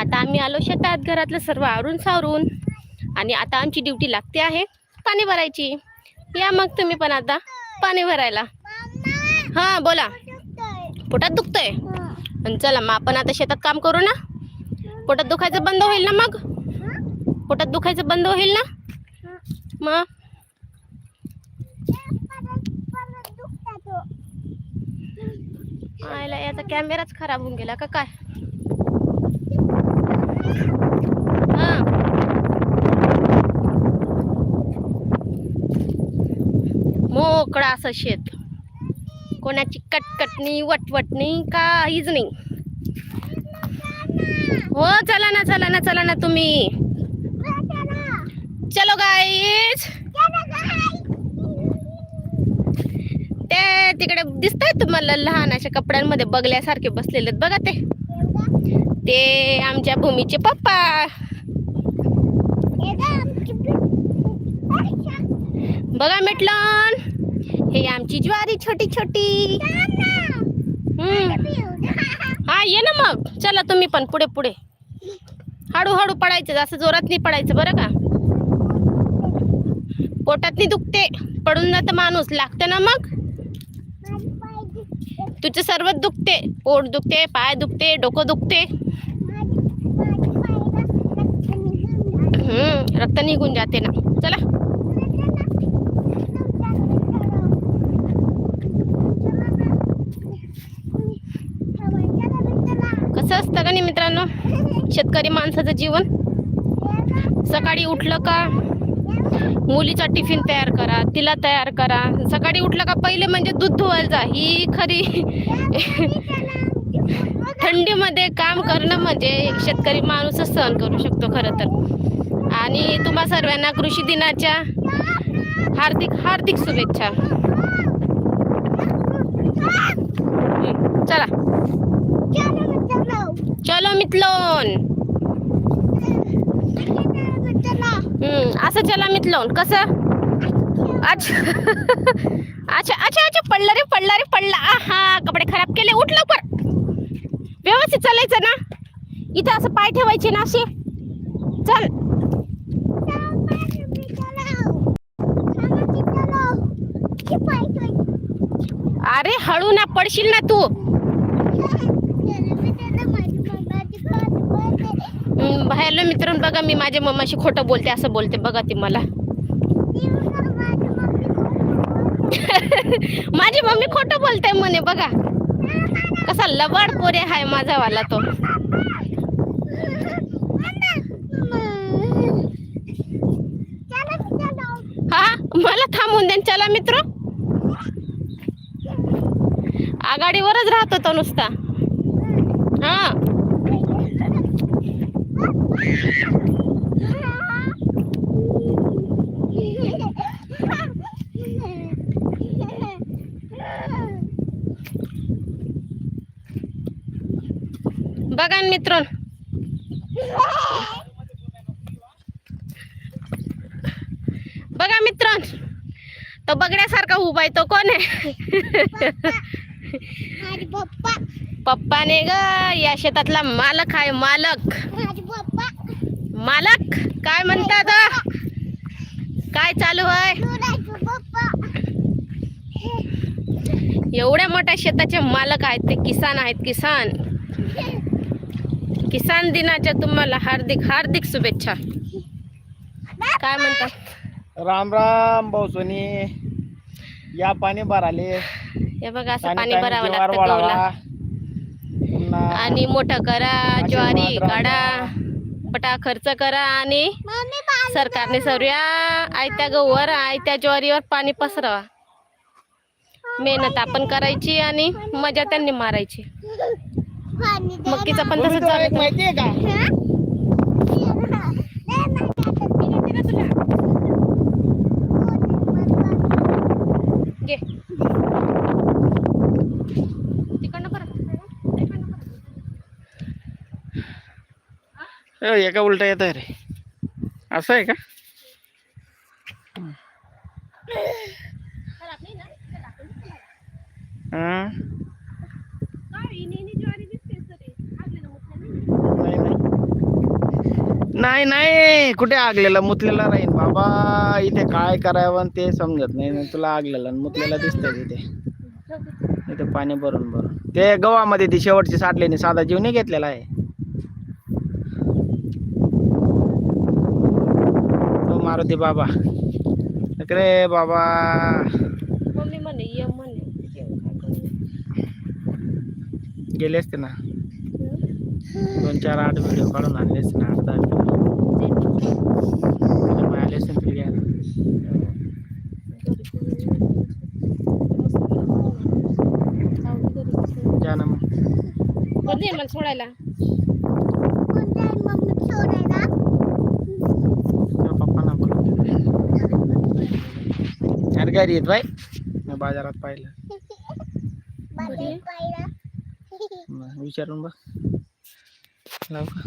आता आम्ही आलो शेतात घरातलं सर्व आवरून सावरून. आणि आता आमची ड्युटी लागते आहे पाणी भरायची. या मग तुम्ही पण आता पाणी भरायला. हां बोला. पोटात दुखतंय? आणि चला मग आपण आता शेतात काम करू ना? पोटात दुखायचं बंद होईल ना मग? पोटात दुखायचं बंद होईल ना? मग? आयला याचा कॅमेराच खराब होऊन गेला का काय हा मोकळं असं शेत. कोणाची कटकटणी वटवटणी काहीच नाही. हो चला ना चला ना चला ना तुम्ही. चलो गाईज ते तिकडे दिसतंय तुम्हाला लहान अशा कपड्यांमध्ये बगल्यासारखे बसलेले बघा ते. ते आमच्या भूमीचे पप्पा. बघा मिटलं. हे आमची ज्वारी छोटी छोटी. हा ये ना मग. चला तुम्ही पण पुढे पुढे. हळूहळू पडायचं जास्त जोरात नाही पडायचं बरं का? पोटात नाही दुखते. पडून जातं माणूस. लागतं ना मग? तुझं सर्वच दुखते. पोट दुखते पाय दुखते डोकं दुखते. हम्म रक्त निघून जाते ना. चला कसं असतं का नाही मित्रांनो. शेतकरी माणसाचं जीवन. सकाळी उठलं का मुलीचा टिफिन तयार करा तिला तयार करा. सकाळी उठलं का पहिले म्हणजे दूध धुवायला जा. ही खरी थंडीमध्ये काम करणं म्हणजे शेतकरी माणूसच सहन करू शकतो खरं तर. आणि तुम्हा सर्वांना कृषी दिनाच्या हार्दिक हार्दिक शुभेच्छा. चला. मितलोन असं चला मितलोन कसं? अच्छा अच्छा अच्छा अच्छा पडला रे पडला रे पडला. हा कपडे खराब केले. उठ लवकर. व्यवस्थित चालायचं ना. इथं असं पाय ठेवायचे ना असे. चल. अरे हळू ना पडशील ना तू. हॅलो मित्र मित्रांनो बघा मी माझ्या मम्माशी खोटं बोलते असं बोलते. बघा ती मला. माझी मम्मी खोटं बोलते म्हणे बघा. कसा लबाड पोरे हाय माझा वाला तो. हा मला थांबून दे चला मित्र. आघाडीवरच राहतो तो नुसता. हा. बघा मित्र. बघा मित्र. तो बघण्यासारखा उभा आहे तो कोण आहे? पप्पाने ग या शेतातला मालक आहे मालक. मालक काय म्हणतात काय चालू आहे? एवढ्या मोठ्या शेताचे मालक आहेत ते किसान आहेत किसान. किसान दिनाच्या तुम्हाला हार्दिक हार्दिक शुभेच्छा. काय म्हणतात राम राम भाऊसोनी या पाणी भराले. हे बघा असं पाणी भरावं लागतं आणि मोठं करा ज्वारी काढा पटा खर्च करा आणि सरकारने सर्व आयत्या गहूवर आयत्या ज्वारीवर पाणी पसरवा. मेहनत आपण करायची आणि मजा त्यांनी मारायची. मक्कीचं पण तसंच माहितीये का? एका उलटा येत आहे रे. असं आहे का? नाही नाही. कुठे आगलेला? मुतलेला राहीन बाबा इथे काय करावं ते समजत नाही. तुला आगलेला आणि मुतलेला दिसतंय तिथे. इथे पाणी भरून भरून. ते गव्हामध्ये ती शेवटची साठलेली साधा जीव नाही घेतलेला आहे हो मारुती बाबा. रे बाबा. मम्मी म्हणे ये म्हणे? गेले असते ना. दोन चार आठ व्हिडिओ काढून आणले असते ना आठ दहा आले असते. जा ना मग. मला सोडायला तुझ्या पप्पांना बोलून दे. अरे घरी येत बाय बाजारात पाहिलं. विचारून बघ. लाव का